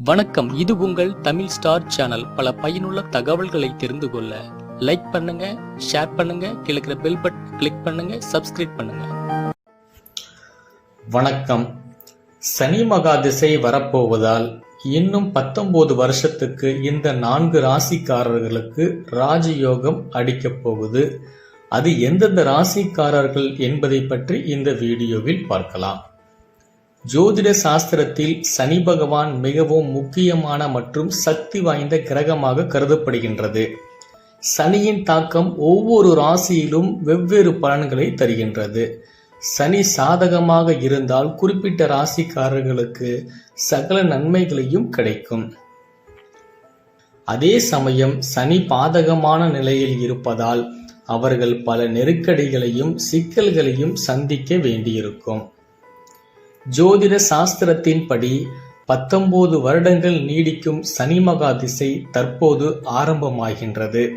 வணக்கம். இது உங்கள் தமிழ் ஸ்டார் சேனல். பல பயனுள்ள தகவல்களை தெரிந்து கொள்ள லைக் பண்ணுங்க ஷேர் பண்ணுங்க கிழக்கிற பெல் பட்டன் கிளிக் பண்ணுங்க சப்ஸ்கிரைப் பண்ணுங்க. வணக்கம். சனி மகா திசை வரப்போவதால் இன்னும் பத்தொன்பது வருஷத்துக்கு இந்த நான்கு ராசிக்காரர்களுக்கு ராஜயோகம் அடிக்கப் போகுது. அது எந்தெந்த ராசிக்காரர்கள் என்பதை பற்றி இந்த வீடியோவில் பார்க்கலாம். ஜோதிட சாஸ்திரத்தில் சனி பகவான் மிகவும் முக்கியமான மற்றும் சக்தி வாய்ந்த கிரகமாக கருதப்படுகின்றது. சனியின் தாக்கம் ஒவ்வொரு ராசியிலும் வெவ்வேறு பலன்களை தருகின்றது. சனி சாதகமாக இருந்தால் குறிப்பிட்ட ராசிக்காரர்களுக்கு சகல நன்மைகளையும் கிடைக்கும். அதே சமயம் சனி பாதகமான நிலையில் இருப்பதால் அவர்கள் பல நெருக்கடிகளையும் சிக்கல்களையும் சந்திக்க வேண்டியிருக்கும். ஜோதிட சாஸ்திரத்தின்படி பத்தொன்பது வருடங்கள் நீடிக்கும் சனி மகா திசை தற்போது ஆரம்பமாகின்றது.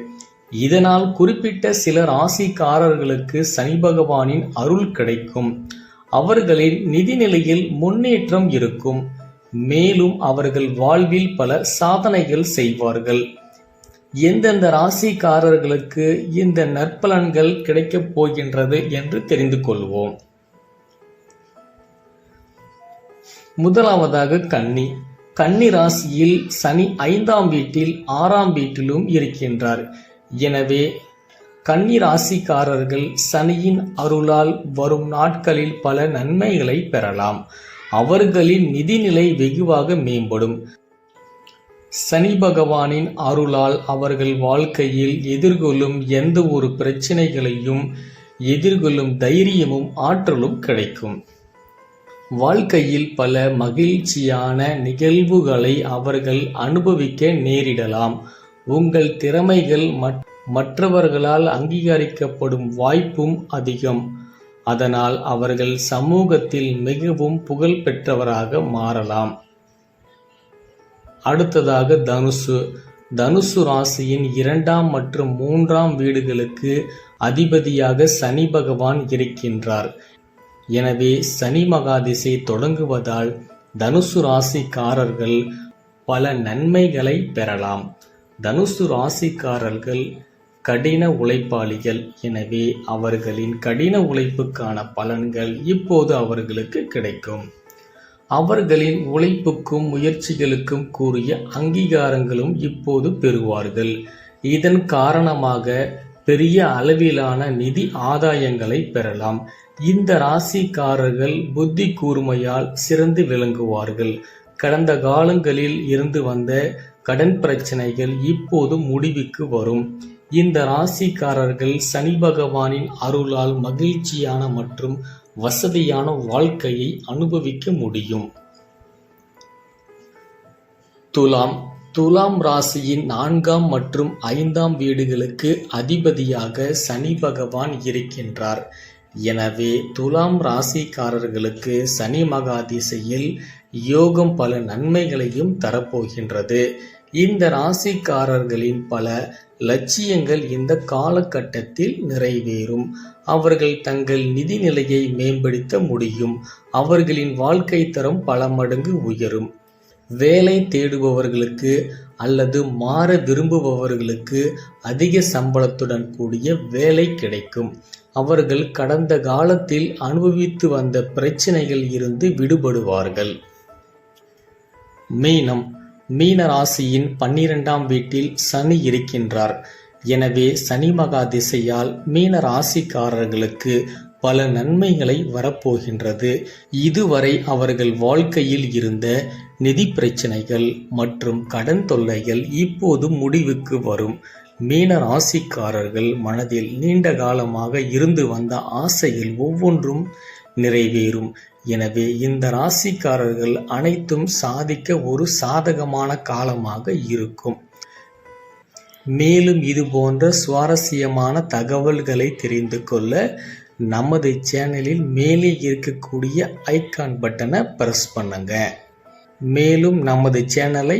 இதனால் குறிப்பிட்ட சில ராசிக்காரர்களுக்கு சனி பகவானின் அருள் கிடைக்கும். அவர்களின் நிதிநிலையில் முன்னேற்றம் இருக்கும். மேலும் அவர்கள் வாழ்வில் பல சாதனைகள் செய்வார்கள். எந்தெந்த ராசிக்காரர்களுக்கு இந்த நற்பலன்கள் கிடைக்கப் போகின்றது என்று தெரிந்து கொள்வோம். முதலாவதாக கன்னி. கன்னி ராசியில் சனி ஐந்தாம் வீட்டில் ஆறாம் வீட்டிலும் இருக்கின்றார். எனவே கன்னி ராசிக்காரர்கள் சனியின் அருளால் வரும் நாட்களில் பல நன்மைகளை பெறலாம். அவர்களின் நிதிநிலை வெகுவாக மேம்படும். சனி பகவானின் அருளால் அவர்கள் வாழ்க்கையில் எதிர்கொள்ளும் எந்த ஒரு பிரச்சனைகளையும் எதிர்கொள்ளும் தைரியமும் ஆற்றலும் கிடைக்கும். வாழ்க்கையில் பல மகிழ்ச்சியான நிகழ்வுகளை அவர்கள் அனுபவிக்க நேரிடலாம். உங்கள் திறமைகள் மற்றவர்களால் அங்கீகரிக்கப்படும் வாய்ப்பும் அதிகம். அதனால் அவர்கள் சமூகத்தில் மிகவும் புகழ் பெற்றவராக மாறலாம். அடுத்ததாக தனுசு. தனுசு ராசியின் இரண்டாம் மற்றும் மூன்றாம் வீடுகளுக்கு அதிபதியாக சனி பகவான் இருக்கின்றார். எனவே சனி மகாதிசை தொடங்குவதால் தனுசு ராசிக்காரர்கள் பல நன்மைகளை பெறலாம். தனுசு ராசிக்காரர்கள் கடின உழைப்பாளிகள். எனவே அவர்களின் கடின உழைப்புக்கான பலன்கள் இப்போது அவர்களுக்கு கிடைக்கும். அவர்களின் உழைப்புக்கும் முயற்சிகளுக்கும் கூறிய அங்கீகாரங்களும் இப்போது பெறுவார்கள். இதன் காரணமாக பெரிய அளவிலான நிதி ஆதாயங்களை பெறலாம். இந்த ராசிக்காரர்கள் புத்தி கூர்மையால் சிறந்து விளங்குவார்கள். கடந்த காலங்களில் இருந்து வந்த கடன் பிரச்சனைகள் இப்போது முடிவுக்கு வரும். இந்த ராசிக்காரர்கள் சனி பகவானின் அருளால் மகிழ்ச்சியான மற்றும் வசதியான வாழ்க்கையை அனுபவிக்க முடியும். துலாம் துலாம் ராசியின் நான்காம் மற்றும் ஐந்தாம் வீடுகளுக்கு அதிபதியாக சனி பகவான் இருக்கின்றார். எனவே துலாம் ராசிக்காரர்களுக்கு சனி மகா திசையில் யோகம் பல நன்மைகளையும் தரப்போகின்றது. இந்த ராசிக்காரர்களின் பல லட்சியங்கள் இந்த காலகட்டத்தில் நிறைவேறும். அவர்கள் தங்கள் நிதி நிலையை மேம்படுத்த முடியும். அவர்களின் வாழ்க்கை தரம் பல மடங்கு உயரும். வேலை தேடுபவர்களுக்கு அல்லது மாற விரும்புபவர்களுக்கு அதிக சம்பளத்துடன் கூடிய வேலை கிடைக்கும். அவர்கள் கடந்த காலத்தில் அனுபவித்து வந்த பிரச்சனைகள் இருந்து விடுபடுவார்கள். மீனம் மீன ராசியின் பன்னிரெண்டாம் வீட்டில் சனி இருக்கின்றார். எனவே சனி மகா திசையால் மீன ராசிக்காரர்களுக்கு பல நன்மைகளை வரப்போகின்றது. இதுவரை அவர்கள் வாழ்க்கையில் இருந்த நிதி பிரச்சனைகள் மற்றும் கடன் தொல்லைகள் இப்போது முடிவுக்கு வரும். மீன ராசிக்காரர்கள் மனதில் நீண்ட காலமாக இருந்து வந்த ஆசையில் ஒவ்வொன்றும் நிறைவேறும். எனவே இந்த ராசிக்காரர்கள் அனைத்தும் சாதிக்க ஒரு சாதகமான காலமாக இருக்கும். மேலும் இது போன்ற சுவாரஸ்யமான தகவல்களை தெரிந்து கொள்ள நமது சேனலில் மேலே இருக்கக்கூடிய ஐக்கான் பட்டனை ப்ரெஸ் பண்ணுங்க. மேலும் நமது சேனலை